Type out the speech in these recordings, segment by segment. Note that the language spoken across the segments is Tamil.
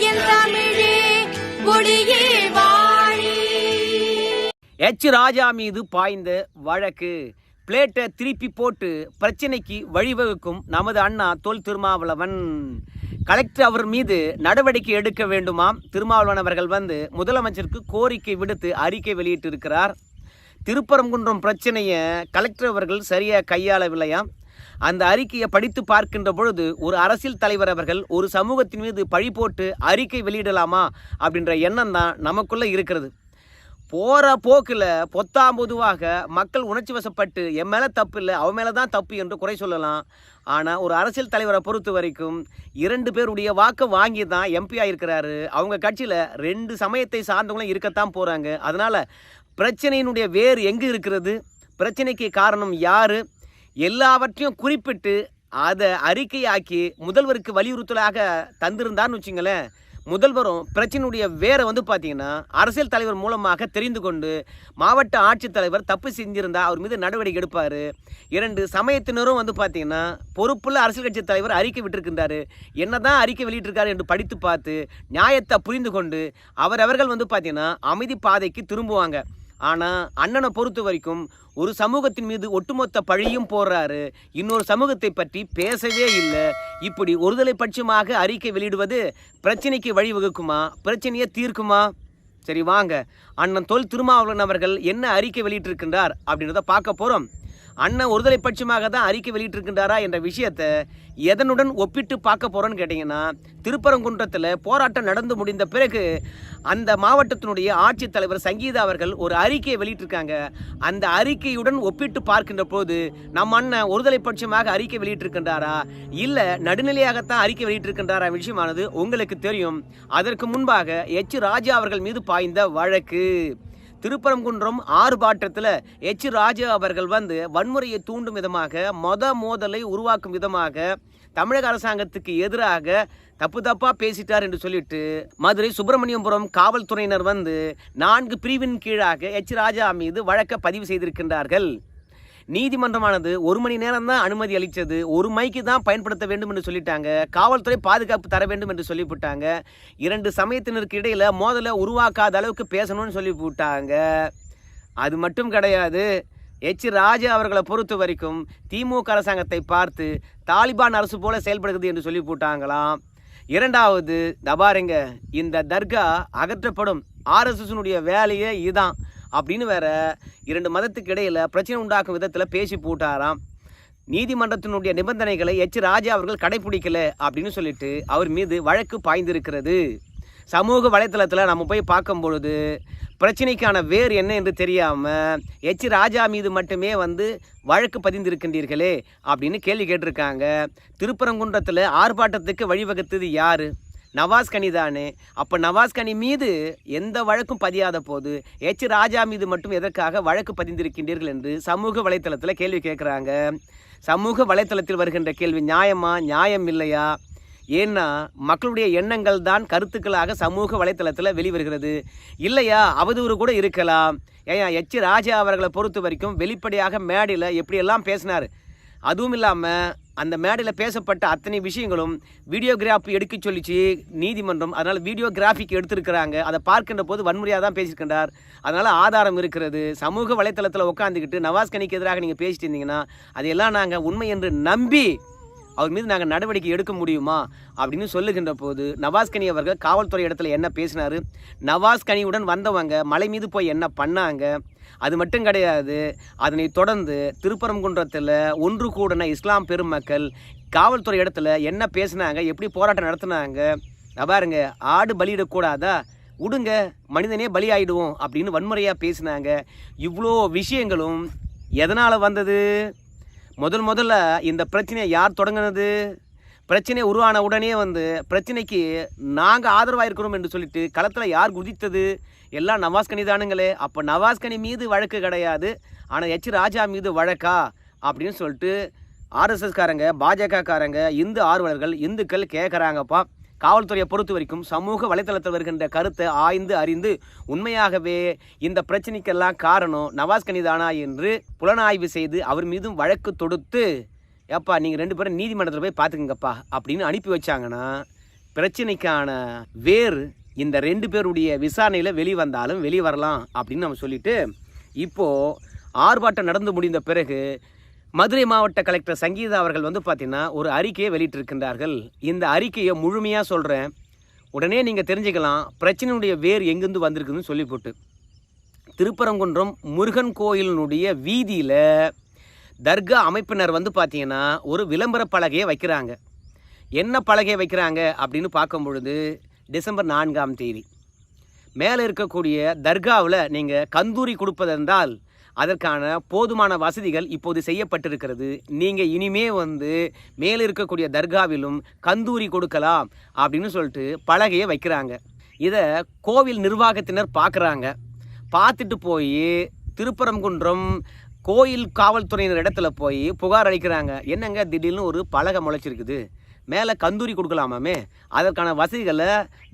என் தமிழே வாழி. எச் ராஜா மீது பாய்ந்த வழக்கு. பிளேட்டை திருப்பி போட்டு பிரச்சனைக்கு வழிவகுக்கும் நமது அண்ணா தொல் திருமாவளவன். கலெக்டர் அவர் மீது நடவடிக்கை எடுக்க வேண்டுமாம். திருமாவளவன் அவர்கள் வந்து முதலமைச்சருக்கு கோரிக்கை விடுத்து அறிக்கை வெளியிட்டிருக்கிறார். திருப்பரங்குன்றம் பிரச்சனையை கலெக்டர் அவர்கள் சரியாக கையாளவில்லையாம். அந்த அறிக்கையை படித்து பார்க்கின்ற பொழுது ஒரு அரசியல் தலைவர் அவர்கள் ஒரு சமூகத்தின் மீது பழி போட்டு அறிக்கை வெளியிடலாமா அப்படின்ற எண்ணம் தான் நமக்குள்ளே இருக்கிறது. போகிற போக்கில் பொத்தாம் பொதுவாக மக்கள் உணர்ச்சி வசப்பட்டு என் மேலே தப்பு இல்லை அவன் மேலே தான் தப்பு என்று குறை சொல்லலாம். ஆனால் ஒரு அரசியல் தலைவரை பொறுத்த வரைக்கும் இரண்டு பேருடைய வாக்கை வாங்கி தான் எம்பி இருக்கிறாரு. அவங்க கட்சியில் ரெண்டு சமயத்தை சார்ந்தவங்களும் இருக்கத்தான் போகிறாங்க அதனால் பிரச்சனையினுடைய வேர் எங்கே இருக்கிறது? பிரச்சனைக்கு காரணம் யார்? எல்லாவற்றையும் குறிப்பிட்டு அதை அறிக்கையாக்கி முதல்வருக்கு வலியுறுத்தலாக தந்திருந்தான்னு வச்சுங்களேன் முதல்வரும் பிரச்சனையுடைய வேரை வந்து பார்த்தீங்கன்னா அரசியல் தலைவர் மூலமாக தெரிந்து கொண்டு மாவட்ட ஆட்சித்தலைவர் தப்பு செஞ்சிருந்தா அவர் மீது நடவடிக்கை எடுப்பார். இரண்டு சமயத்தினரும் வந்து பார்த்தீங்கன்னா பொறுப்புள்ள அரசியல் கட்சி தலைவர் அறிக்கை விட்டிருக்கின்றாரு. என்னதான் அறிக்கை வெளியிட்டிருக்காரு என்று படித்து பார்த்து நியாயத்தை புரிந்து கொண்டு அவரவர்கள் வந்து பார்த்தீங்கன்னா அமைதி பாதைக்கு திரும்புவாங்க. ஆனால் அண்ணனை பொறுத்த வரைக்கும் ஒரு சமூகத்தின் மீது ஒட்டுமொத்த பழியும் போடுறாரு. இன்னொரு சமூகத்தை பற்றி பேசவே இல்லை. இப்படி ஒருதலை பட்சமாக அறிக்கை வெளியிடுவது பிரச்சனைக்கு வழிவகுக்குமா? பிரச்சனையை தீர்க்குமா? சரி வாங்க. அண்ணன் தொல் திருமாவளவன் அவர்கள் என்ன அறிக்கை வெளியிட்டிருக்கின்றார் அப்படின்றத பார்க்க போகிறோம் அண்ணன் ஒருதலை பட்சமாக தான் அறிக்கை வெளியிட்டிருக்கின்றாரா என்ற விஷயத்தை எதனுடன் ஒப்பிட்டு பார்க்க போகிறோன்னு கேட்டிங்கன்னா திருப்பரங்குன்றத்தில் போராட்டம் நடந்து முடிந்த பிறகு அந்த மாவட்டத்தினுடைய ஆட்சித்தலைவர் சங்கீதா அவர்கள் ஒரு அறிக்கையை வெளியிட்டிருக்காங்க. அந்த அறிக்கையுடன் ஒப்பிட்டு பார்க்கின்ற போது நம்ம அண்ணன் ஒருதலை பட்சமாக அறிக்கை வெளியிட்டிருக்கின்றாரா? இல்லை நடுநிலையாகத்தான் அறிக்கை வெளியிட்டிருக்கின்றாரா? விஷயமானது உங்களுக்கு தெரியும். அதற்கு முன்பாக எச். ராஜா அவர்கள் மீது பாய்ந்த வழக்கு. திருப்பரங்குன்றம் ஆர்ப்பாட்டத்தில் எச் ராஜா அவர்கள் வந்து வன்முறையை தூண்டும் விதமாக மத மோதலை உருவாக்கும் விதமாக தமிழக அரசாங்கத்துக்கு எதிராக தப்பு தப்பாக பேசிட்டார் என்று சொல்லிட்டு மதுரை சுப்பிரமணியபுரம் காவல்துறையினர் வந்து நான்கு பிரிவின் கீழாக எச் ராஜா மீது வழக்க பதிவு செய்திருக்கின்றார்கள். நீதிமன்றமானது ஒரு மணி நேரம் தான் அனுமதி அளித்தது ஒரு மைக்கு தான் பயன்படுத்த வேண்டும் என்று சொல்லிட்டாங்க காவல்துறை பாதுகாப்பு தர வேண்டும் என்று சொல்லிவிட்டாங்க இரண்டு சமயத்தினருக்கு இடையில் மோதலை உருவாக்காத அளவுக்கு பேசணும்னு சொல்லி போட்டாங்க அது மட்டும் கிடையாது எச். ராஜா அவர்களை பொறுத்த வரைக்கும் திமுக அரசாங்கத்தை பார்த்து தாலிபான் அரசு போல செயல்படுகிறது என்று சொல்லி போட்டாங்களாம் இரண்டாவது தபாருங்க இந்த தர்கா அகற்றப்படும் ஆர்எஸ்எஸ்னுடைய வேலையே இதுதான் அப்படின்னு வேற இரண்டு மதத்துக்கு இடையில் பிரச்சனை உண்டாக்கும் விதத்தில் பேசி போட்டாராம். நீதிமன்றத்தினுடைய நிபந்தனைகளை எச். ராஜா அவர்கள் கடைபிடிக்கல அப்படின்னு சொல்லிட்டு அவர் மீது வழக்கு பாய்ந்திருக்கிறது. சமூக வலைத்தளத்தில் நம்ம போய் பார்க்கும் பொழுது பிரச்சனைக்கான வேர் என்ன என்று தெரியாமல் எச். ராஜா மீது மட்டுமே வந்து வழக்கு பதிந்திருக்கின்றீர்களே அப்படின்னு கேள்வி கேட்டிருக்காங்க. திருப்பரங்குன்றத்தில் ஆர்ப்பாட்டத்துக்கு வழிவகுத்தது யார்? நவாஸ் கனி தானே? அப்போ நவாஸ் கனி மீது எந்த வழக்கும் பதியாத போது எச் ராஜா மீது மட்டும் எதற்காக வழக்கு பதிந்திருக்கின்றீர்கள் என்று சமூக வலைத்தளத்தில் கேள்வி கேட்குறாங்க சமூக வலைத்தளத்தில் வருகின்ற கேள்வி நியாயமா நியாயம் இல்லையா? ஏன்னா மக்களுடைய எண்ணங்கள் தான் கருத்துக்களாக சமூக வலைத்தளத்தில் வெளிவருகிறது. இல்லையா? அவதூறு கூட இருக்கலாம். ஏன் எச் ராஜா அவர்களை பொறுத்த வரைக்கும் வெளிப்படையாக மேடையில் எப்படியெல்லாம் பேசினார்? அதுவும் இல்லாமல் அந்த மேடையில் பேசப்பட்ட அத்தனை விஷயங்களும் வீடியோகிராஃபி எடுக்க சொல்லிச்சு நீதிமன்றம். அதனால் வீடியோகிராஃபிக்கு எடுத்திருக்கிறாங்க. அதை பார்க்கின்ற போது வன்முறையாக தான் பேசியிருக்கின்றார். அதனால் ஆதாரம் இருக்கிறது. சமூக வலைத்தளத்தில் உட்காந்துக்கிட்டு நவாஸ் கனிக்கு எதிராக நீங்கள் பேசிட்டு இருந்தீங்கன்னா அதையெல்லாம் நாங்கள் உண்மை என்று நம்பி அவர் மீது நாங்கள் நடவடிக்கை எடுக்க முடியுமா அப்படின்னு சொல்லுகின்ற போது நவாஸ் கனி அவர்கள் காவல்துறை இடத்துல என்ன பேசினார்? நவாஸ் கனியுடன் வந்தவங்க மலை மீது போய் என்ன பண்ணாங்க? அது மட்டும் கிடையாது அதனை தொடர்ந்து திருப்பரங்குன்றத்தில் ஒன்று கூடின இஸ்லாம் பெருமக்கள் காவல்துறை இடத்துல என்ன பேசினாங்க? எப்படி போராட்டம் நடத்தினாங்க? பாருங்க ஆடு பலியிடக்கூடாதா? விடுங்க மனிதனே பலியாயிடுவோம் அப்படின்னு வன்முறையாக பேசினாங்க. இவ்வளோ விஷயங்களும் எதனால் வந்தது? முதல் முதல்ல இந்த பிரச்சனையை யார் தொடங்கினது? பிரச்சனை உருவான உடனே வந்து பிரச்சனைக்கு நாங்கள் ஆதரவாக இருக்கிறோம் என்று சொல்லிட்டு களத்தில் யார் குதித்தது? எல்லாம் நவாஸ்கனி தானுங்களே. அப்போ நவாஸ்கனி மீது வழக்கு கிடையாது. ஆனால் எச் ராஜா மீது வழக்கா? அப்படின்னு சொல்லிட்டு ஆர்எஸ்எஸ்காரங்க பாஜகக்காரங்க இந்து ஆர்வலர்கள் இந்துக்கள் கேட்குறாங்கப்பா காவல்துறையை பொறுத்த வரைக்கும் சமூக வலைதளத்தில் வருகின்ற கருத்தை ஆய்ந்து அறிந்து உண்மையாகவே இந்த பிரச்சனைக்கெல்லாம் காரணம் நவாஸ் கனிதானா என்று புலனாய்வு செய்து அவர் மீதும் வழக்கு தொடுத்து ஏப்பா நீங்கள் ரெண்டு பேரும் நீதிமன்றத்தில் போய் பார்த்துக்குங்கப்பா அப்படின்னு அனுப்பி வச்சாங்கன்னா பிரச்சனைக்கான வேறு இந்த ரெண்டு பேருடைய விசாரணையில் வெளிவந்தாலும் வெளியே வரலாம் அப்படின்னு நம்ம சொல்லிட்டு இப்போது ஆர்ப்பாட்டம் நடந்து முடிந்த பிறகு மதுரை மாவட்ட கலெக்டர் சங்கீதா அவர்கள் வந்து பார்த்தீங்கன்னா ஒரு அறிக்கையை வெளியிட்டிருக்கின்றார்கள். இந்த அறிக்கையை முழுமையாக சொல்கிறேன் உடனே நீங்கள் தெரிஞ்சுக்கலாம் பிரச்சனையுடைய வேர் எங்கேருந்து வந்திருக்குதுன்னு சொல்லி போட்டு திருப்பரங்குன்றம் முருகன் கோயிலினுடைய வீதியில் தர்கா அமைப்பினர் வந்து பார்த்தீங்கன்னா ஒரு விளம்பர பலகையை வைக்கிறாங்க. என்ன பலகையை வைக்கிறாங்க அப்படின்னு பார்க்கும் பொழுது டிசம்பர் நான்காம் தேதி. மேலே இருக்கக்கூடிய தர்காவில் நீங்கள் கந்தூரி கொடுப்பதென்றால் அதற்கான போதுமான வசதிகள் இப்போது செய்யப்பட்டிருக்கிறது. நீங்கள் இனிமே வந்து மேலே இருக்கக்கூடிய தர்காவிலும் கந்தூரி கொடுக்கலாம் அப்படின்னு சொல்லிட்டு பலகையை வைக்கிறாங்க. இதை கோவில் நிர்வாகத்தினர் பார்க்குறாங்க பார்த்துட்டு போய் திருப்பரங்குன்றம் கோயில் காவல்துறையினர் இடத்துல போய் புகார் அளிக்கிறாங்க. என்னங்க திடீர்னு ஒரு பலகை முளைச்சிருக்குது? மேலே கந்தூரி கொடுக்கலாமாமே? அதற்கான வசதிகளை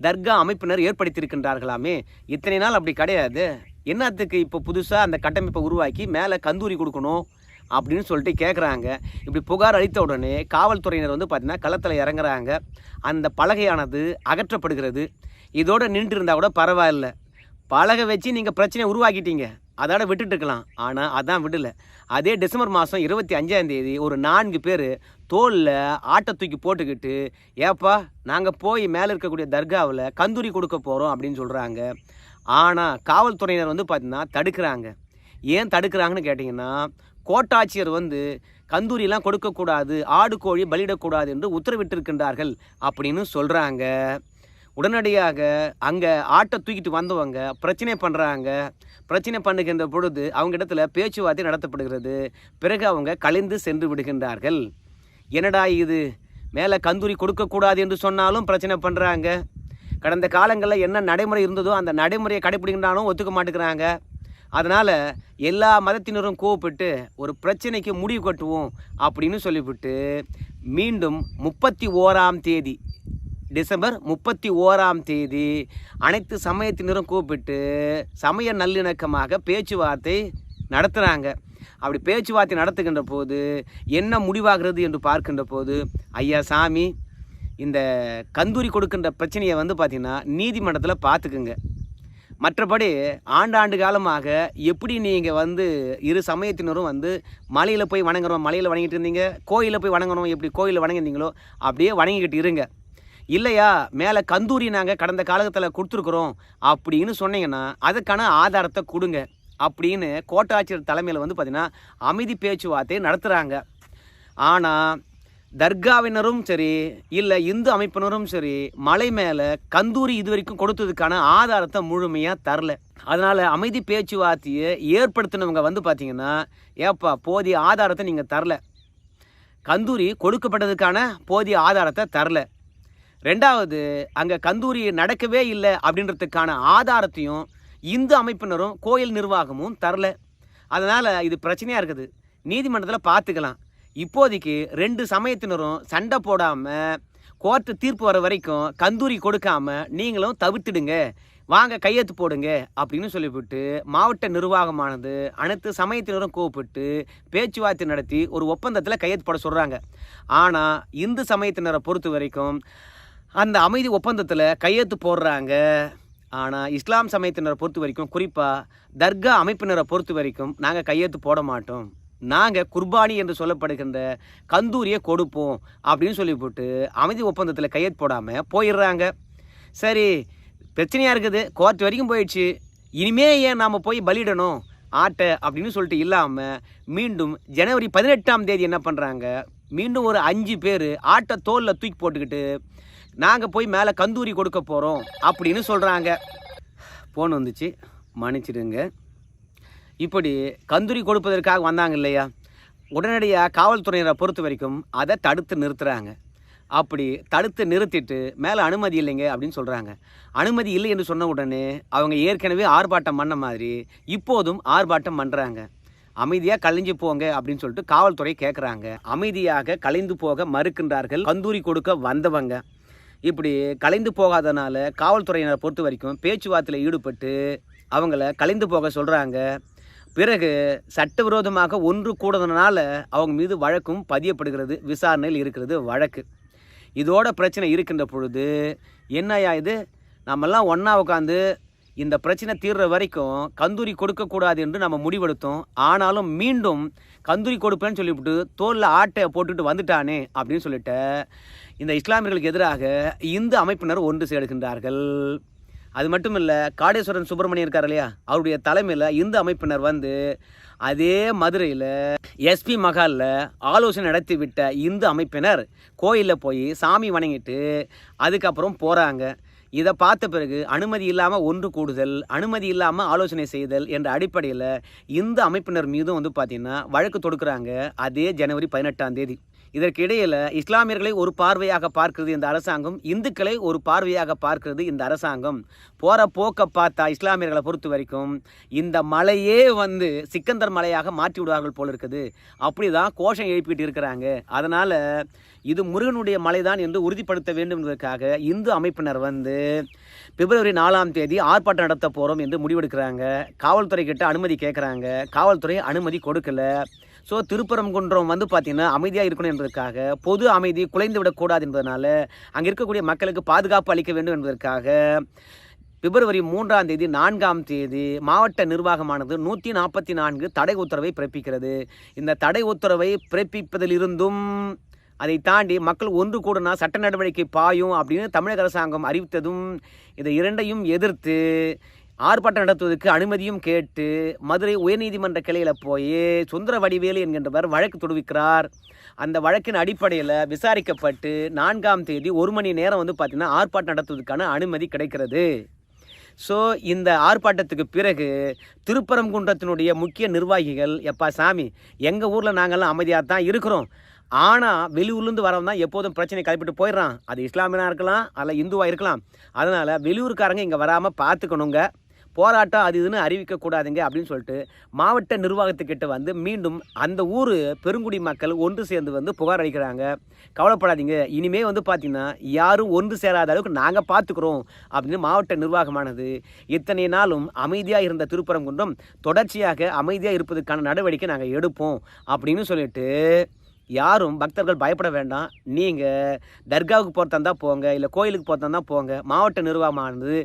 தர்கா அமைப்பினர் ஏற்படுத்தியிருக்கின்றார்களாமே? இத்தனை நாள் அப்படி கிடையாது. என்னத்துக்கு இப்போ புதுசாக அந்த கட்டமைப்பை உருவாக்கி மேலே கந்தூரி கொடுக்கணும் அப்படின்னு சொல்லிட்டு கேட்குறாங்க இப்படி புகார் அளித்த உடனே காவல்துறையினர் வந்து பார்த்திங்கன்னா களத்தில் இறங்குறாங்க. அந்த பலகையானது அகற்றப்படுகிறது. இதோடு நின்று இருந்தால் கூட பரவாயில்ல. பலகை வச்சு நீங்கள் பிரச்சனையை உருவாக்கிட்டீங்க. அதோட விட்டுட்டு இருக்கலாம் ஆனால் அதான் விடலை. அதே டிசம்பர் மாதம் இருபத்தி அஞ்சாம் தேதி ஒரு நான்கு பேர் தோலில் ஆட்டை தூக்கி போட்டுக்கிட்டு ஏப்பா நாங்கள் போய் மேலே இருக்கக்கூடிய தர்காவில் கந்தூரி கொடுக்க போகிறோம் அப்படின்னு சொல்கிறாங்க ஆனால் காவல்துறையினர் வந்து பார்த்திங்கன்னா தடுக்கிறாங்க. ஏன் தடுக்கிறாங்கன்னு கேட்டிங்கன்னா கோட்டாட்சியர் வந்து கந்தூரிலாம் கொடுக்கக்கூடாது ஆடு கோழி பலியிடக்கூடாது என்று உத்தரவிட்டிருக்கின்றார்கள் அப்படின்னு சொல்கிறாங்க உடனடியாக அங்கே ஆட்டை தூக்கிட்டு வந்தவங்க பிரச்சனை பண்ணுறாங்க பிரச்சனை பண்ணுகின்ற பொழுது அவங்க இடத்துல பேச்சுவார்த்தை நடத்தப்படுகிறது. பிறகு அவங்க கலைந்து சென்று விடுகின்றார்கள். என்னடா இது? மேலே கந்தூரி கொடுக்கக்கூடாது என்று சொன்னாலும் பிரச்சனை பண்ணுறாங்க கடந்த காலங்களில் என்ன நடைமுறை இருந்ததோ அந்த நடைமுறையை கடைப்பிடிக்கின்றாலும் ஒத்துக்க மாட்டேங்கிறாங்க. அதனால் எல்லா மதத்தினரும் கூப்பிட்டு ஒரு பிரச்சனைக்கு முடிவு கட்டுவோம் அப்படின்னு சொல்லிவிட்டு மீண்டும் முப்பத்தி ஓராம் தேதி டிசம்பர் முப்பத்தி ஓராம் தேதி அனைத்து சமயத்தினரும் கூப்பிட்டு சமய நல்லிணக்கமாக பேச்சுவார்த்தை நடத்துகிறாங்க அப்படி பேச்சுவார்த்தை நடத்துகின்ற போது என்ன முடிவாகிறது என்று பார்க்கின்ற போது ஐயா சாமி இந்த கந்தூரி கொடுக்கின்ற பிரச்சனையை வந்து பார்த்திங்கன்னா நீதிமன்றத்தில் பார்த்துக்குங்க. மற்றபடி ஆண்டாண்டு காலமாக எப்படி நீங்கள் வந்து இரு சமயத்தினரும் வந்து மலையில் போய் வணங்குறோம் மலையில் வணங்கிட்டு இருந்தீங்க கோயிலில் போய் வணங்கணும் எப்படி கோயிலில் வணங்கிருந்தீங்களோ அப்படியே வணங்கிக்கிட்டு இருங்க. இல்லையா மேலே கந்தூரி நாங்கள் கடந்த காலத்தில் கொடுத்துருக்குறோம் அப்படின்னு சொன்னீங்கன்னா அதுக்கான ஆதாரத்தை கொடுங்க அப்படின்னு கோட்டாட்சியர் தலைமையில் வந்து பார்த்திங்கன்னா அமைதி பேச்சுவார்த்தை நடத்துகிறாங்க ஆனால் தர்காவினரும் சரி இல்லை இந்து அமைப்பினரும் சரி மலை மேலே கந்தூரி இது வரைக்கும் கொடுத்ததுக்கான ஆதாரத்தை முழுமையாக தரல. அதனால் அமைதி பேச்சுவார்த்தையை ஏற்படுத்தினவங்க வந்து பார்த்தீங்கன்னா ஏப்பா போதிய ஆதாரத்தை நீங்கள் தரல. கந்தூரி கொடுக்கப்பட்டதுக்கான போதிய ஆதாரத்தை தரல. ரெண்டாவது அங்கே கந்தூரி நடக்கவே இல்லை அப்படின்றதுக்கான ஆதாரத்தையும் இந்து அமைப்பினரும் கோயில் நிர்வாகமும் தரல. அதனால் இது பிரச்சனையாக இருக்குது. நீதிமன்றத்தில் பார்த்துக்கலாம் இப்போதைக்கு ரெண்டு சமயத்தினரும் சண்டை போடாமல் கோர்ட்டு தீர்ப்பு வர வரைக்கும் கந்தூரி கொடுக்காம நீங்களும் தவிர்த்துடுங்க. வாங்க கையெழுத்து போடுங்க அப்படின்னு சொல்லிவிட்டு மாவட்ட நிர்வாகமானது அனைத்து சமயத்தினரும் கூப்பிட்டு பேச்சுவார்த்தை நடத்தி ஒரு ஒப்பந்தத்தில் கையெழுத்து போட சொல்கிறாங்க ஆனால் இந்து சமயத்தினரை பொறுத்த வரைக்கும் அந்த அமைதி ஒப்பந்தத்தில் கையெழுத்து போடுறாங்க. ஆனால் இஸ்லாம் சமயத்தினரை பொறுத்த வரைக்கும் குறிப்பாக தர்கா அமைப்பினரை பொறுத்த வரைக்கும் நாங்கள் கையெழுத்து போட மாட்டோம். நாங்கள் குர்பானி என்று சொல்லப்படுகின்ற கந்தூரியை கொடுப்போம் அப்படின்னு சொல்லிவிட்டு அமைதி ஒப்பந்தத்தில் கையெழுத்து போடாமல் போயிடுறாங்க. சரி பிரச்சனையாக இருக்குது. கோர்ட் வரைக்கும் போயிடுச்சு. இனிமே ஏன் நாம் போய் பலியிடணும்? ஆட்டை அப்படின்னு சொல்லிட்டு இல்லாமல் மீண்டும் ஜனவரி பதினெட்டாம் தேதி என்ன பண்ணுறாங்க மீண்டும் ஒரு அஞ்சு பேர் ஆட்டை தோலில் தூக்கி போட்டுக்கிட்டு நாங்கள் போய் மேலே கந்தூரி கொடுக்க போகிறோம் அப்படின்னு சொல்கிறாங்க ஃபோன் வந்துச்சு. மன்னிச்சிடுங்க. இப்படி கந்தூரி கொடுப்பதற்காக வந்தாங்க இல்லையா? உடனடியாக காவல்துறையினரை பொறுத்த வரைக்கும் அதை தடுத்து நிறுத்துகிறாங்க அப்படி தடுத்து நிறுத்திட்டு மேலே அனுமதி இல்லைங்க அப்படின்னு சொல்கிறாங்க அனுமதி இல்லை என்று சொன்ன உடனே அவங்க ஏற்கனவே ஆர்ப்பாட்டம் பண்ண மாதிரி இப்போதும் ஆர்ப்பாட்டம் பண்ணுறாங்க அமைதியாக கலைஞ்சு போங்க அப்படின்னு சொல்லிட்டு காவல்துறை கேட்குறாங்க அமைதியாக கலைந்து போக மறுக்கின்றார்கள் கந்தூரி கொடுக்க வந்தவங்க. இப்படி கலைந்து போகாதனால காவல்துறையினரை பொறுத்த வரைக்கும் பேச்சுவார்த்தையில் ஈடுபட்டு அவங்கள கலைந்து போக சொல்கிறாங்க பிறகு சட்டவிரோதமாக ஒன்று கூடுறதுனால அவங்க மீது வழக்கும் பதியப்படுகிறது விசாரணையில் இருக்கிறது வழக்கு. இதோட பிரச்சனை இருக்கின்ற பொழுது என்னையா இது? நம்மெல்லாம் ஒன்றா உட்காந்து இந்த பிரச்சனை தீர்ற வரைக்கும் கந்தூரி கொடுக்கக்கூடாது என்று நம்ம முடிவெடுத்தோம். ஆனாலும் மீண்டும் கந்தூரி கொடுப்பேன்னு சொல்லிவிட்டு தோலில் ஆட்டை போட்டுட்டு வந்துட்டானே அப்படின்னு சொல்லிட்டு இந்த இஸ்லாமியர்களுக்கு எதிராக இந்து அமைப்பினர் ஒன்று சேர்கின்றார்கள் அது மட்டும் இல்லை காடேஸ்வரன் சுப்பிரமணியம் இருக்கார் இல்லையா? அவருடைய தலைமையில் இந்து அமைப்பினர் வந்து அதே மதுரையில் எஸ்பி மகாலில் ஆலோசனை நடத்தி விட்ட இந்து அமைப்பினர் கோயிலில் போய் சாமி வணங்கிட்டு அதுக்கப்புறம் போகிறாங்க இதை பார்த்த பிறகு அனுமதி இல்லாமல் ஒன்று கூடுதல் அனுமதி இல்லாமல் ஆலோசனை செய்தல் என்ற அடிப்படையில் இந்து அமைப்பினர் மீதும் வந்து பார்த்திங்கன்னா வழக்கு தொடுக்கிறாங்க. அதே ஜனவரி பதினெட்டாம் தேதி. இதற்கு இடையில் இஸ்லாமியர்களை ஒரு பார்வையாக பார்க்கிறது இந்த அரசாங்கம் இந்துக்களை ஒரு பார்வையாக பார்க்கிறது இந்த அரசாங்கம். போகிற போக்க பார்த்தா இஸ்லாமியர்களை பொறுத்த வரைக்கும் இந்த மலையே வந்து சிக்கந்தர் மலையாக மாற்றி விடுவார்கள் போல இருக்குது. அப்படி தான் கோஷம் எழுப்பிட்டு இருக்கிறாங்க. அதனால் இது முருகனுடைய மலைதான் என்று உறுதிப்படுத்த வேண்டும் என்பதற்காக இந்து அமைப்பினர் வந்து பிப்ரவரி நாலாம் தேதி ஆர்ப்பாட்டம் நடத்த போகிறோம் என்று முடிவெடுக்கிறாங்க. காவல்துறை கிட்ட அனுமதி கேட்குறாங்க காவல்துறை அனுமதி கொடுக்கல. ஸோ திருப்பரங்குன்றம் வந்து பார்த்திங்கன்னா அமைதியாக இருக்கணும் என்பதற்காக பொது அமைதி குலைந்து விடக்கூடாது என்பதனால அங்கே இருக்கக்கூடிய மக்களுக்கு பாதுகாப்பு அளிக்க வேண்டும் என்பதற்காக பிப்ரவரி மூன்றாம் தேதி நான்காம் தேதி மாவட்ட நிர்வாகமானது நூற்றி நாற்பத்தி நான்கு தடை உத்தரவை பிறப்பிக்கிறது. இந்த தடை உத்தரவை பிறப்பிப்பதிலிருந்தும் அதை தாண்டி மக்கள் ஒன்று கூடனா சட்ட நடவடிக்கை பாயும் அப்படின்னு தமிழக அரசாங்கம் அறிவித்ததும் இதை இரண்டையும் எதிர்த்து ஆர்ப்பாட்டம் நடத்துவதற்கு அனுமதியும் கேட்டு மதுரை உயர்நீதிமன்ற கிளையில் போய் சுந்தர வடிவேலு என்கின்றவர் வழக்கு தொடுவிக்கிறார். அந்த வழக்கின் அடிப்படையில் விசாரிக்கப்பட்டு நான்காம் தேதி ஒரு மணி நேரம் வந்து பார்த்திங்கன்னா ஆர்ப்பாட்டம் நடத்துவதற்கான அனுமதி கிடைக்கிறது. ஸோ இந்த ஆர்ப்பாட்டத்துக்கு பிறகு திருப்பரங்குன்றத்தினுடைய முக்கிய நிர்வாகிகள் எப்பா சாமி எங்கள் ஊரில் நாங்கள்லாம் அமைதியாக தான் இருக்கிறோம். ஆனால் வெளியூர்லேருந்து வரவன் தான் எப்போதும் பிரச்சனை கிளப்பிட்டு போயிடுறான். அது இஸ்லாமியனாக இருக்கலாம் அல்ல இந்துவாக இருக்கலாம். அதனால் வெளியூர்காரங்க இங்கே வராமல் பார்த்துக்கணுங்க போராட்டம் அது இதுன்னு அறிவிக்கக்கூடாதுங்க அப்படின்னு சொல்லிட்டு மாவட்ட நிர்வாகத்துக்கிட்ட வந்து மீண்டும் அந்த ஊர் பெருங்குடி மக்கள் ஒன்று சேர்ந்து வந்து புகார் அளிக்கிறாங்க. கவலைப்படாதீங்க. இனிமே வந்து பார்த்தீங்கன்னா யாரும் ஒன்று சேராத அளவுக்கு நாங்கள் பார்த்துக்குறோம் அப்படின்னு மாவட்ட நிர்வாகமானது இத்தனை நாளும் அமைதியாக இருந்த திருப்பரங்குன்றம் தொடர்ச்சியாக அமைதியாக இருப்பதற்கான நடவடிக்கை நாங்கள் எடுப்போம் அப்படின்னு சொல்லிட்டு யாரும் பக்தர்கள் பயப்பட வேண்டாம். நீங்கள் தர்காவுக்கு போகிறதா போங்க இல்லை கோயிலுக்கு போகிறதா போங்க மாவட்ட நிர்வாகமானது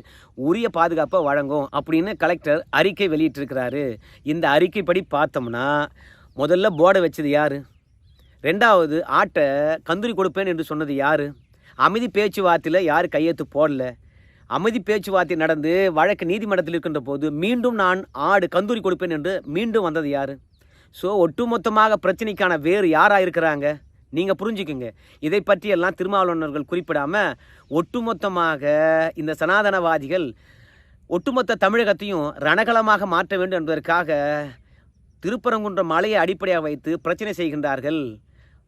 உரிய பாதுகாப்பை வழங்கும் அப்படின்னு கலெக்டர் அறிக்கை வெளியிட்டிருக்கிறாரு. இந்த அறிக்கைப்படி பார்த்தோம்னா முதல்ல போர்டை வச்சது யார்? ரெண்டாவது ஆட்டை கந்தூரி கொடுப்பேன் என்று சொன்னது யார்? அமைதி பேச்சுவார்த்தையில் யார் கையெழுத்து போடல? அமைதி பேச்சுவார்த்தை நடந்து வழக்கு நீதிமன்றத்தில் இருக்கின்ற போது மீண்டும் நான் ஆடு கந்தூரி கொடுப்பேன் என்று மீண்டும் வந்தது யார்? ஸோ ஒட்டுமொத்தமாக பிரச்சனைக்கான வேறு யாராக இருக்கிறாங்க நீங்கள் புரிஞ்சுக்குங்க. இதை பற்றியெல்லாம் திருமாவளவர்கள் குறிப்பிடாமல் ஒட்டுமொத்தமாக இந்த சனாதனவாதிகள் ஒட்டுமொத்த தமிழகத்தையும் ரணகலமாக மாற்ற வேண்டும் என்பதற்காக திருப்பரங்குன்ற மலையை அடிப்படையாக வைத்து பிரச்சனை செய்கின்றார்கள்.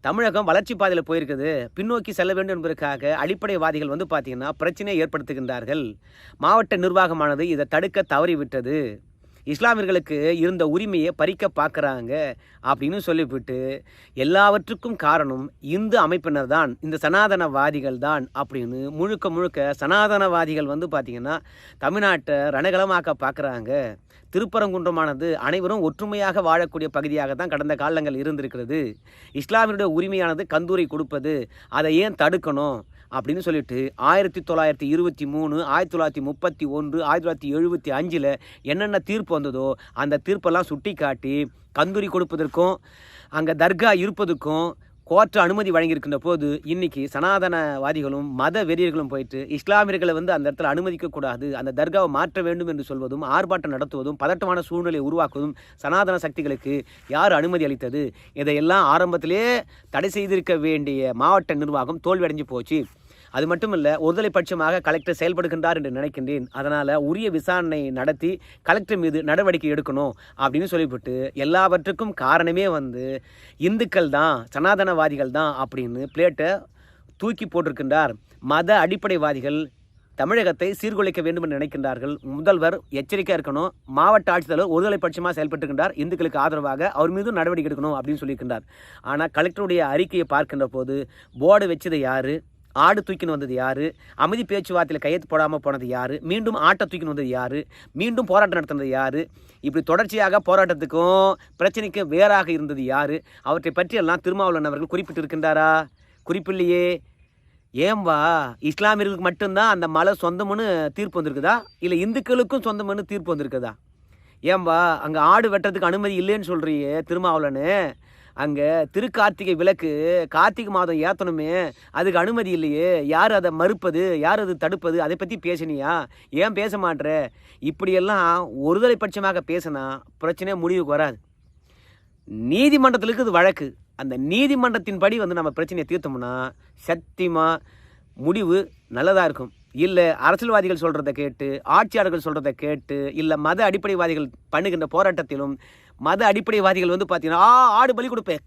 தமிழகம் வளர்ச்சி பாதையில் போயிருக்குது. பின்னோக்கி செல்ல வேண்டும் என்பதற்காக அடிப்படைவாதிகள் வந்து பார்த்திங்கன்னா பிரச்சனையை ஏற்படுத்துகின்றார்கள். மாவட்ட நிர்வாகமானது இதை தடுக்க தவறிவிட்டது. இஸ்லாமியர்களுக்கு இருந்த உரிமையை பறிக்க பார்க்குறாங்க அப்படின்னு சொல்லிவிட்டு எல்லாவற்றுக்கும் காரணம் இந்து அமைப்பினர் தான் இந்த சனாதனவாதிகள் தான் அப்படின்னு முழுக்க முழுக்க சனாதனவாதிகள் வந்து பார்த்திங்கன்னா தமிழ்நாட்டை ரணகலமாக்க பார்க்குறாங்க. திருப்பரங்குன்றமானது அனைவரும் ஒற்றுமையாக வாழக்கூடிய பகுதியாக தான் கடந்த காலங்கள் இருந்திருக்கிறது. இஸ்லாமியருடைய உரிமையானது கந்தூரி கொடுப்பது அதை ஏன் தடுக்கணும்? அப்படின்னு சொல்லிட்டு ஆயிரத்தி தொள்ளாயிரத்தி இருபத்தி மூணு ஆயிரத்தி தொள்ளாயிரத்தி முப்பத்தி ஒன்று ஆயிரத்தி தொள்ளாயிரத்தி எழுபத்தி அஞ்சில் என்னென்ன தீர்ப்பு வந்ததோ அந்த தீர்ப்பெல்லாம் சுட்டி காட்டி கந்தூரி கொடுப்பதற்கும் அங்கே தர்கா இருப்பதற்கும் கோர்ட்டு அனுமதி வழங்கியிருக்கின்ற போது இன்னைக்கு சனாதனவாதிகளும் மத வெறியர்களும் போயிட்டு இஸ்லாமியர்களை வந்து அந்த இடத்துல அனுமதிக்கக்கூடாது அந்த தர்காவை மாற்ற வேண்டும் என்று சொல்வதும் ஆர்ப்பாட்டம் நடத்துவதும் பதட்டமான சூழ்நிலையை உருவாக்குவதும் சனாதன சக்திகளுக்கு யார் அனுமதி அளித்தது? இதையெல்லாம் ஆரம்பத்திலே தடை செய்திருக்க வேண்டிய மாவட்ட நிர்வாகம் தோல்வியடைஞ்சு போச்சு. அது மட்டும் இல்லை ஒருதலை பட்சமாக கலெக்டர் செயல்படுகின்றார் என்று நினைக்கின்றேன். அதனால் உரிய விசாரணை நடத்தி கலெக்டர் மீது நடவடிக்கை எடுக்கணும் அப்படின்னு சொல்லிவிட்டு எல்லாவற்றுக்கும் காரணமே வந்து இந்துக்கள் தான் சனாதனவாதிகள் தான் அப்படின்னு பிளேட்டை தூக்கி போட்டிருக்கின்றார். மத அடிப்படைவாதிகள் தமிழகத்தை சீர்குலைக்க வேண்டும் என்று நினைக்கின்றார்கள். முதல்வர் எச்சரிக்கையாக இருக்கணும். மாவட்ட ஆட்சித்தலைவர் ஒருதலை பட்சமாக செயல்பட்டுகின்றார் இந்துக்களுக்கு ஆதரவாக அவர் மீது நடவடிக்கை எடுக்கணும் அப்படின்னு சொல்லியிருக்கின்றார். ஆனால் கலெக்டருடைய அறிக்கையை பார்க்கின்ற போது போர்டு வச்சது யார்? ஆடு தூக்கின்னு வந்தது யார்? அமைதி பேச்சுவார்த்தையில் கையெழுத்து போடாமல் போனது யார்? மீண்டும் ஆட்டை தூக்கின்னு வந்தது யார்? மீண்டும் போராட்டம் நடத்தினது யார்? இப்படி தொடர்ச்சியாக போராட்டத்துக்கும் பிரச்சனைக்கும் வேறாக இருந்தது யார்? அவற்றை பற்றியெல்லாம் திருமாவளவன் அவர்கள் குறிப்பிட்டிருக்கின்றாரா? குறிப்பில்லையே. ஏம்பா இஸ்லாமியர்களுக்கு மட்டும்தான் அந்த மலை சொந்தம்னு தீர்ப்பு வந்திருக்குதா? இல்லை இந்துக்களுக்கும் சொந்தம்னு தீர்ப்பு வந்திருக்குதா? ஏம்பா அங்கே ஆடு வெட்டுறதுக்கு அனுமதி இல்லைன்னு சொல்கிறியே திருமாவளன்னு அங்கே திருக்கார்த்திகை விளக்கு கார்த்திகை மாதம் ஏற்றணுமே அதுக்கு அனுமதி இல்லையே. யார் அதை மறுப்பது? யார் அது தடுப்பது? அதை பற்றி பேசினியா? ஏன் பேச மாட்டேற இப்படியெல்லாம் ஒருதலை பட்சமாக பேசினா பிரச்சனை முடிவுக்கு வராது. நீதிமன்றத்தில் இது வழக்கு. அந்த நீதிமன்றத்தின் படி வந்து நம்ம பிரச்சனையை தீர்த்தோம்னா சத்தியமாக முடிவு நல்லதாக இருக்கும். இல்லை அரசியல்வாதிகள் சொல்கிறத கேட்டு ஆட்சியாளர்கள் சொல்கிறத கேட்டு இல்லை மத அடிப்படைவாதிகள் பண்ணுகின்ற போராட்டத்திலும் மத அடிப்படைவாதிகள் வந்து பார்த்தீங்கன்னா ஆ ஆடு பலி கொடுப்பேன்.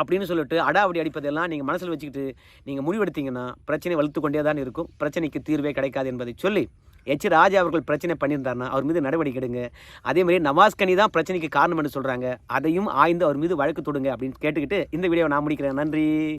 அப்படின்னு சொல்லிட்டு அடாவடி அடிப்பதெல்லாம் நீங்கள் மனசில் வச்சுக்கிட்டு நீங்கள் முடிவெடுத்தீங்கன்னா பிரச்சனை வலுத்து கொண்டே தான் இருக்கும். பிரச்சனைக்கு தீர்வே கிடைக்காது என்பதை சொல்லி எச். ராஜா அவர்கள் பிரச்சனை பண்ணியிருந்தாருன்னா அவர் மீது நடவடிக்கை எடுங்க. அதே மாதிரி நவாஸ் கனி தான் பிரச்சனைக்கு காரணம்னு சொல்கிறாங்க அதையும் ஆய்ந்து அவர் மீது வழக்கு தொடுங்க அப்படின்னு கேட்டுக்கிட்டு இந்த வீடியோவை நான் முடிக்கிறேன். நன்றி.